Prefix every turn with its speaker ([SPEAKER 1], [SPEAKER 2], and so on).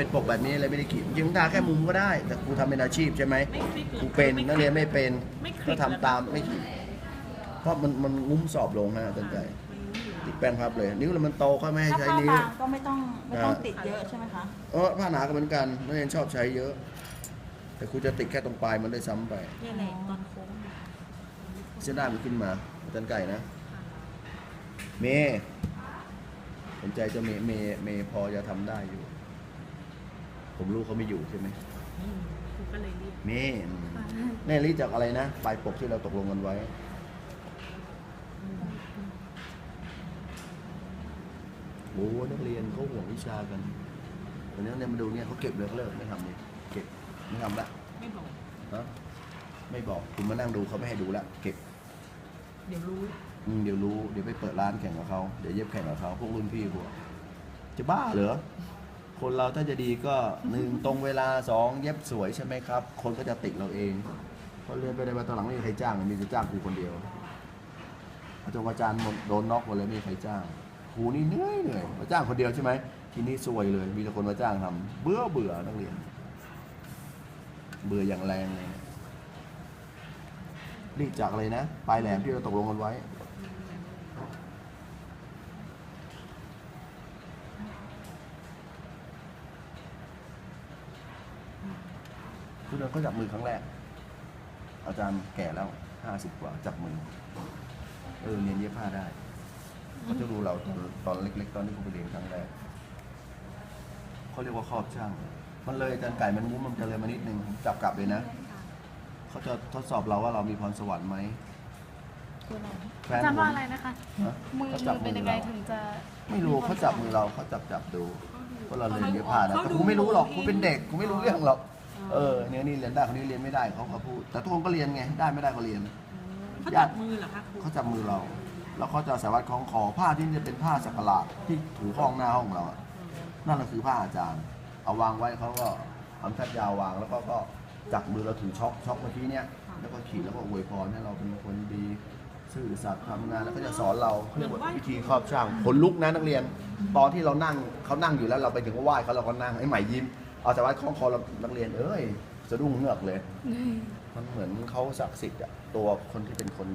[SPEAKER 1] เป็นปกแบบนี้เลยไม่ได้ขีดยิงทาแค่มุมก็ได้ แต่ครูทำเป็นอาชีพใช่ไหม
[SPEAKER 2] ไม่คลิกหรือ
[SPEAKER 1] ครูเป็น
[SPEAKER 2] ไม่
[SPEAKER 1] นักเรียนไม่เป็น
[SPEAKER 2] ไม่คลิ
[SPEAKER 1] ก็
[SPEAKER 2] ก
[SPEAKER 1] ทำตามไม่ขีดเพราะมันมันงุ้มสอบลงนะอาจารย์ใจติดแป้นพับเลย นิ้วเรามันโตก็ไม่ให้
[SPEAKER 3] ถ้า
[SPEAKER 1] ใช้
[SPEAKER 3] ผ้า
[SPEAKER 1] นิ้ว
[SPEAKER 3] บางก็ไม่ต้องไม่ต้องติดเยอะใช่ไหมคะ
[SPEAKER 1] เออผ้าหนาก็เหมือนกันนักเรียนชอบใช้เยอะ แต่ครูจะติดแค่ตรงปลายมันได้วยซ้ำไป
[SPEAKER 2] เนี่ยแหละตอนโค้ง
[SPEAKER 1] เส้นได้มันขึ้นมาอาจารย์ไก่นะ เมย์สนใจเจะเมย์เมย์เมย์พอจะทำได้อยู่ ผมรู้เขาไม่อยู่ใช่ไหม
[SPEAKER 2] อืมครูก็เลยเรียก
[SPEAKER 1] เมย์แน่รีจากอะไรนะปลายปกที่เราตกลงกันไว้โอ้นักเรียนเขาห่วงวิชากันวันนี้เนี่ยมาดูเนี่ยเขาเก็บเลยเขาเลิกไม่ทำเลยเก็บไม่ทำละ
[SPEAKER 2] ไม่บอก
[SPEAKER 1] ฮะไม่บอกคุณมานั่งดูเขาไม่ให้ดูละเก็บ
[SPEAKER 2] เดี๋ยวรู้
[SPEAKER 1] อืมเดี๋ยวรู้เดี๋ยวไปเปิดร้านแข่งกับเขาเดี๋ยวเย็บแข่งกับเขาพวกรุ่นพี่พวกจะบ้าเหรอ คนเราถ้าจะดีก็หนึ่งตรงเวลาสองเย็บสวยใช่ไหมครับ คนก็จะติดเราเองเพราะเรียนไปในวันตอนหลังไม่มีใครจ้างมีแต่จ้างครูคนเดียวอาจารย์อาจารย์โดนน็อกหมดเลยไม่มีใครจ้างครูนี่เหนื่อยเหนื่อยมาจ้างคนเดียวใช่ไหมทีนี้ซวยเลย มีแต่คนมาจ้างทำเบื่อเบื่อนักเรียน เบื่ออย่างแรงเลยรีดจากอะไรนะปลายแหลมที่เราตกลงกันไว้ เดินเขาจับมือครั้งแรก อาจารย์แก่แล้วห้าสิบกว่าจับมือ เออเรียนเย็บผ้าได้เขาจะดูเราตอนตอนเล็ก ๆ ตอนที่เขาไปเรียนครั้งแรกเขาเรียกว่าครอบช่าง มันเลยอาจารย์ไก่มันมุ้มมันจะเลยมานิดนึงผมจับกลับเลยนะเขาจะทดสอบเราว่าเรามีพรสวรรค์ไหมแฟน
[SPEAKER 4] จำ
[SPEAKER 1] ผม
[SPEAKER 4] ว่าอะไรนะคะ
[SPEAKER 1] ฮะ
[SPEAKER 4] มือ
[SPEAKER 1] เขา
[SPEAKER 4] มื
[SPEAKER 1] จับ
[SPEAKER 4] อเป็นยังไงถึงจะ
[SPEAKER 1] ไม่รู้เขาจับมือเราเขาจับจับดูว่าเราเรียนเย็บผ้านะแต่กูไม่รู้หรอกกูเป็นเด็กกูไม่รู้เรื่องหรอก เออเนี่ยนี่เรียนได้คนนี้เรียนไม่ได้เขาก็พูด แต่ทุกคนก็เรียนไงได้ไม่ได้ก็เรียน
[SPEAKER 2] เขาจับมือเหรอคะครู
[SPEAKER 1] เขาจับมือเรา แล้วเขาจะสายวัดคล้องคอผ้าที่จะเป็นผ้าสักหลาดที่ถูห้องหน้าห้องเราอะนั่นแหละคือผ้าอาจารย์ เอาวางไว้เขาก็เอาแคบยาววางแล้วก็ก็จับมือเราถือช็อกช็อกเมื่อกี้เนี่ยแล้วก็ขีดแล้วก็อวยพรให้เราเป็นคนดีซื่อสัตย์ทำงานแล้วก็จะสอนเราเขาเรียกว่าวิธีครอบช่างขนลุกนะนักเรียน ตอนที่เรานั่งเขานั่งอยู่แล้วเราไปถึงก็ไหว้เขาเราก็นั่งไอ้ใหม่ยิ้ม เอาสายวัดคล้องคอเรานักเรียนเอ้ยสะดุ้งเงือกเลย มันเหมือนเขาศักดิ์สิทธิ์อะตัวคนที่เป็นคน